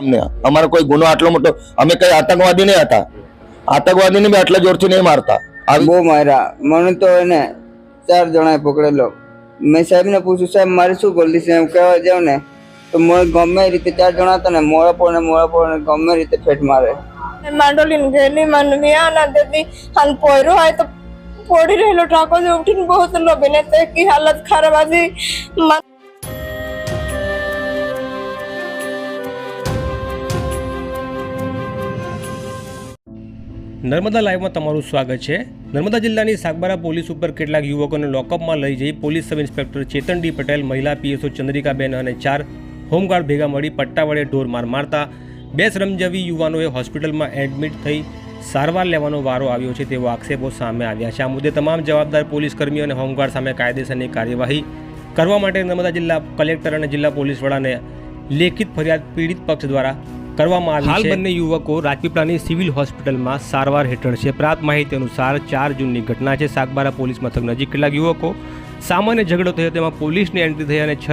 અમને અમારો કોઈ ગુનો આટલો મોટો અમે કઈ આતંકવાદી નહીં હતા. આતંકવાદીને બી આટલા જોરથી નહીં મારતા. બહુ માર્યા. મને તો એને ચાર જણાએ પકડેલો. મેં સાહેબને પૂછ્યું સાહેબ મારે શું ગોલ્ડી છે? એમ કહેવા જાઉં ને તો મને ગમે રીતે ચાર જણા હતા ને મોડા પડે મોડા પડે ગમે રીતે ફેટ મારે. માંડોલીને ગયેલી મને વિયા દેતી હાલ પોયરો હોય તો પડી રહેલો ટાકો જે ઉઠીને બહુ લોભીને તે કી હાલત ખરાબ હતી નર્મદા લાઈવમાં તમારું સ્વાગત છે. નર્મદા જિલ્લાની સાગબારા પોલીસ ઉપર કેટલાક યુવકોને લોકઅપમાં લઈ જઈ police sub inspector Chetan D Patel, મહિલા પીએસઓ ચંદ્રિકાબેન અને ચાર હોમગાર્ડ ભેગા મળી પટ્ટા વડે ઢોર માર મારતા બે શ્રમજીવી યુવાનોએ હોસ્પિટલમાં એડમિટ થઈ સારવાર લેવાનો વારો આવ્યો છે તેવો આક્ષેપો સામે આવ્યા છે. આ મુદ્દે તમામ જવાબદાર પોલીસ કર્મીઓ અને હોમગાર્ડ સામે કાયદેસરની કાર્યવાહી કરવા માટે નર્મદા જિલ્લા કલેક્ટર અને જિલ્લા પોલીસ વડાને લેખિત ફરિયાદ પીડિત પક્ષ દ્વારા કરવામાં આવી હાલ બંને યુવકો રાજપીપળાની સિવિલ હોસ્પિટલમાં સારવાર હેઠળ છે. પ્રાપ્ત માહિતી અનુસાર ચાર જૂનની ઘટના છે. સાગબારા પોલીસ મથક નજીક કેટલાક યુવકો સામાન્ય ઝઘડો થયો. તેમાં પોલીસની એન્ટ્રી થઈ અને છ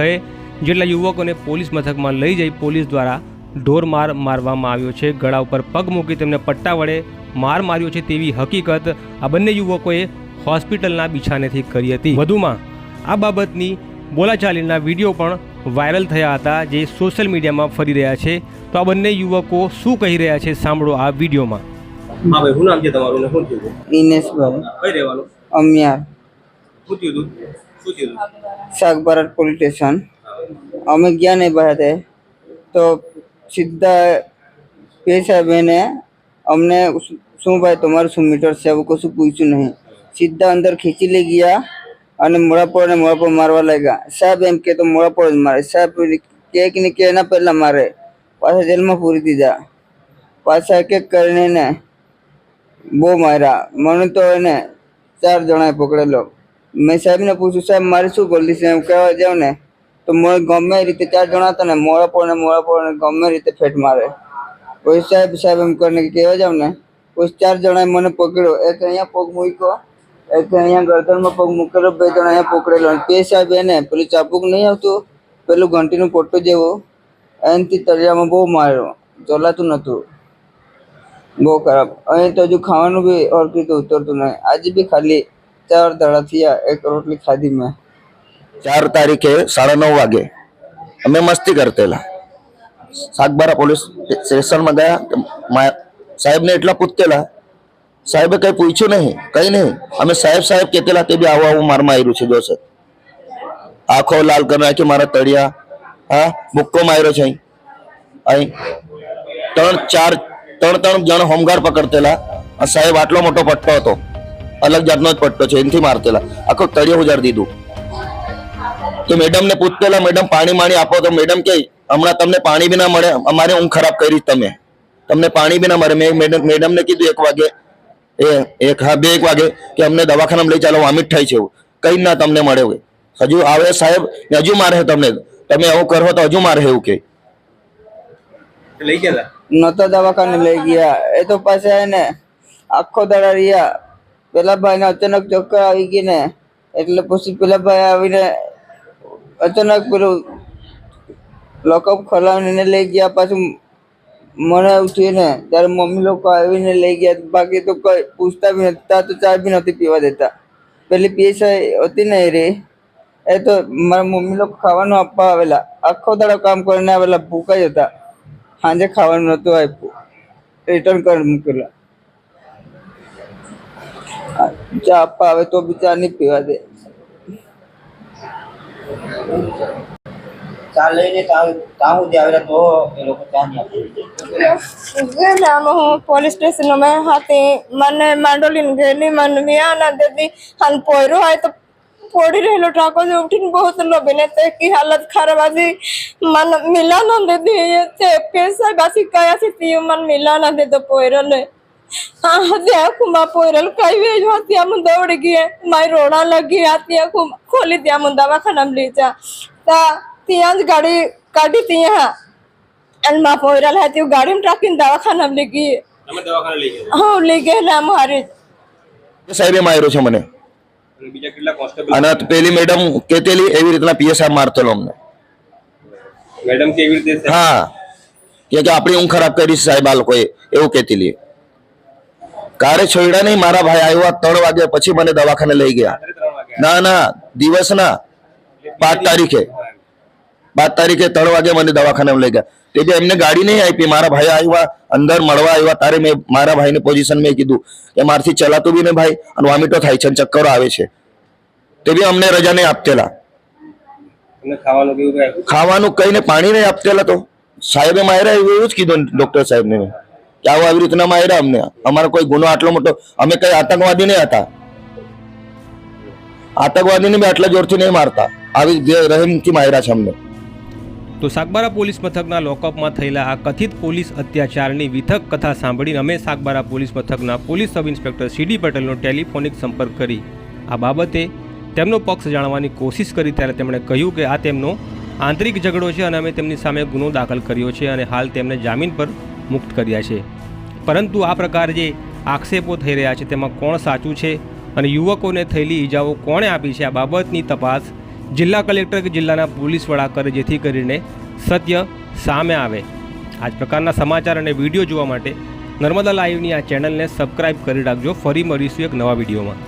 જેટલા યુવકોને પોલીસ મથકમાં લઈ જઈ પોલીસ દ્વારા ઢોર માર મારવામાં આવ્યો છે. ગળા ઉપર પગ મૂકી તેમને પટ્ટા વડે માર માર્યો છે તેવી હકીકત આ બંને યુવકોએ હોસ્પિટલના બિછાનેથી કરી હતી. વધુમાં આ બાબતની બોલાચાલીના વીડિયો પણ વાયરલ થયા હતા જે સોશિયલ મીડિયામાં ફરી રહ્યા છે. તો આ બંને યુવકો શું કહી રહ્યા છે સાંભળો આ વિડીયોમાં. હા ભાઈ શું નામ છે તમારું ને શું થયું દિનેશભાઈ. કઈ રહેવાનું? અમિયાર. શું થયું હતું? શું થયું હતું? Sagbara police station. અમે ગયા નહીં બહાર તે. તો સીધા પે સાહેબ એને અમને શું ભાઈ તમારું શું મીટર છે? એવું કશું પૂછ્યું નહીં. સીધા અંદર ખીચી લઈ ગયા અને મોડા પર ને મોડા પર મારવા લાગ્યા. સાહેબ એમ કે તો મોડા પર જ મારે. સાહેબ કે ને કે એના પહેલા મારે. પાછા જેલમાં પૂરી દીધા. પાછા એક એક કરીને એને બહુ માર્યા. મને તો એને ચાર જણાએ પકડેલો. મેં સાહેબને પૂછ્યું, સાહેબ, મારે શું ગલતી છે? એમ કહેવા જાઉં ને, તો મને ગમે રીતે ચાર જણા હતા ને, મોડા પડે મોડા પડે ગમે રીતે ફેટ મારે. કોઈ સાહેબ સાહેબ એમ કરીને કહેવા જાઉં ને? કોઈ ચાર જણાએ મને પકડ્યો. એક અહીંયા પગ મૂક્યો, એક અહીંયા ગરદનમાં પગ મૂકેલો, બે જણા અહીંયા પકડેલો. અને તે સાહેબ એને પેલું ચાપુક નહીં આવતું? પેલું ઘંટીનું પોટું જેવો. એનાથી તળિયામાં બહુ માર્યો. ચોલાતું નહોતું. બહુ ખરાબ. અહીં તો હજુ ખાવાનું બી ઓળખી તો ઉતરતું નહીં. આજે બી ખાલી ચાર દાડા થયા, એક રોટલી ખાધી મેં. ચાર તારીખે સાડા નવ વાગે અમે મસ્તી કરતેલા. સાગબારા પોલીસ સ્ટેશનમાં ગયા સાહેબને એટલા પૂછતેલા, સાહેબે કઈ પૂછ્યું નહીં? કઈ નહીં? અમે સાહેબ સાહેબ કહેતેલા તે બી આવું આવું મારમાં આવ્યું છે, જોશે. આંખો લાલ કરી નાખી, મારા તળિયા હા, મુક્કો માર્યો છે અહીં. ત્રણ, ચાર, ત્રણ ત્રણ જણ હોમગાર્ડ પકડતેલા. સાહેબ આટલો મોટો પટ્ટો હતો. અલગ જાતનો જ પટ્ટો છે, એનથી મારતેલા. આખો તળિયો ઉજાડી દીધું. તો મેડમ ને પૂછતેલા, મેડમ, પાણી માણી આપો. તો મેડમ કે, હમણાં તમને પાણી બી ના મળે, અમારે ઊંઘ ખરાબ કરી તમે. તમને પાણી બી ના મળે. મેં મેડમ મેડમને કીધું એક વાગે, એ, એક, હા, બે, એક વાગે, કે અમને દવાખાનામાં લઈ ચાલો, વોમિટ થાય છે એવું. કઈ ના, તમને મળે હજુ આવે સાહેબ, હજુ મારે તમને તમે આવું કરો તો હજુ મારે એવું કે. લઈ ગયા નહોતા દવાખાને લઈ ગયા. એ તો પાછા એને આખો દાડા રહ્યા. પેલા ભાઈને અચાનક ચક્કર આવી ગઈ ને. એટલે પછી પેલા ભાઈ આવીને અચાનક પેલું લોકઅપ ખોલાવીને લઈ ગયા. પાછું મને ઉઠી ને ત્યારે મમ્મી લોકો આવીને લઈ ગયા. બાકી તો કોઈ પૂછતા બી નથી ત્યાં તો ચા બી નથી પીવા દેતા. પેલી પીએસઆઈ હતી ને એ રે. એ તો મારા મમ્મી લોકો ખાવાનું આપવા આવેલા. આખો દાડો કામ કરીને આવેલા ભૂખા જ હતા. સાંજે ખાવાનું નહોતું આપ્યું. રિટર્ન કરી મૂકેલા. ચા આપવા આવે તો બી ચા નહીં પીવા દે. ચા લઈને ત્યાં ત્યાં સુધી આવેલા તો એ લોકો ચા નહીં આપે. હું પોલીસ સ્ટેશનમાં હતી મને માંડોલીને ગયેલી મને વિયા દેતી હાલ પોયરો હોય તો પડી રહેલો ટાકો જે ઉઠીને બહુ લોભીને તે કી હાલત ખરાબ હતી મને મિલા ના દેતી તે પૈસા બાસી કયા થી તી મને મિલા ના દેતો પોયરલે હા ત્યાં કુમા પોયરલ કઈ વેજ હતી આમ દौड़ ગઈ મારી રોડા લગી હતી કુમ ખોલી ત્યાં હું દવાખાનામાં લઈ જા તા ત્યાં જ ગાડી કાઢી ત્યાં અને માં પોયરલ હતી ગાડીમાં રાખીને દવાખાનામાં લઈ ગઈ તમે દવાખાને લઈ ગયા હા લઈ ગયેલા મારી છે મને બીજા કેટલા કોન્સ્ટેબલ અને પેલી મેડમ કેતેલી એવી રીતના પીએસઆઈ મારતેલો અમને. મેડમ કેવી રીતે હા. કે કે આપણી ઊંઘ ખરાબ કરી સાહેબ આ લોકોએ એવું કહેતી લે કારે છોડ્યા નહીં મારા ભાઈ આવ્યા ત્રણ વાગ્યા પછી મને દવાખાને લઈ ગયા. ના ના દિવસના પાંચ તારીખે. પાંચ તારીખે ત્રણ વાગે મને દવાખાને લઈ ગયા. તે જે એમને ગાડી નહીં આપી મારા ભાઈ આવ્યા અંદર મળવા આવ્યા તારે મેં મારા ભાઈને પોઝિશન મેં કીધું. કે મારથી ચલાતું બી ને ભાઈ અને વોમિટો થાય છે ચક્કર આવે છે. તે બી અમને રજા નહીં આપતેલા ખાવાનું કઈ ને પાણી નહીં આપતેલા તો. સાહેબે માર્યા એવું એવું જ કીધું ડોક્ટર સાહેબને મેં. કે આવું આવી રીતના માર્યા અમને. અમારો કોઈ ગુનો આટલો મોટો અમે કઈ આતંકવાદી નહીં હતા. આતંકવાદીને બી આટલા જોરથી નહીં મારતા. આવી રહેમથી માર્યા છે અમને. તો સાગબારા પોલીસ મથકના લોકઅપમાં થયેલા આ કથિત પોલીસ અત્યાચારની વિથક કથા સાંભળીને અમે સાગબારા પોલીસ મથકના police sub inspector C D પટેલનો ટેલિફોનિક સંપર્ક કરી આ બાબતે તેમનો પક્ષ જાણવાની કોશિશ કરી ત્યારે તેમણે કહ્યું કે આ તેમનો આંતરિક ઝઘડો છે અને અમે તેમની સામે ગુનો દાખલ કર્યો છે અને હાલ તેમને જામીન પર મુક્ત કર્યા છે. પરંતુ આ પ્રકાર જે આક્ષેપો થઈ રહ્યા છે તેમાં કોણ સાચું છે અને યુવકોને થયેલી ઈજાઓ કોણે આપી છે આ બાબતની તપાસ જિલ્લા કલેક્ટર કે જિલ્લાના પોલીસ વડા કરે જેથી કરીને સત્ય સામે આવે. આ જ પ્રકારના સમાચાર અને વીડિયો જોવા માટે નર્મદા લાઈવની આ ચેનલને સબસ્ક્રાઇબ કરી રાખજો. ફરી મળીશું એક નવા વિડીયોમાં.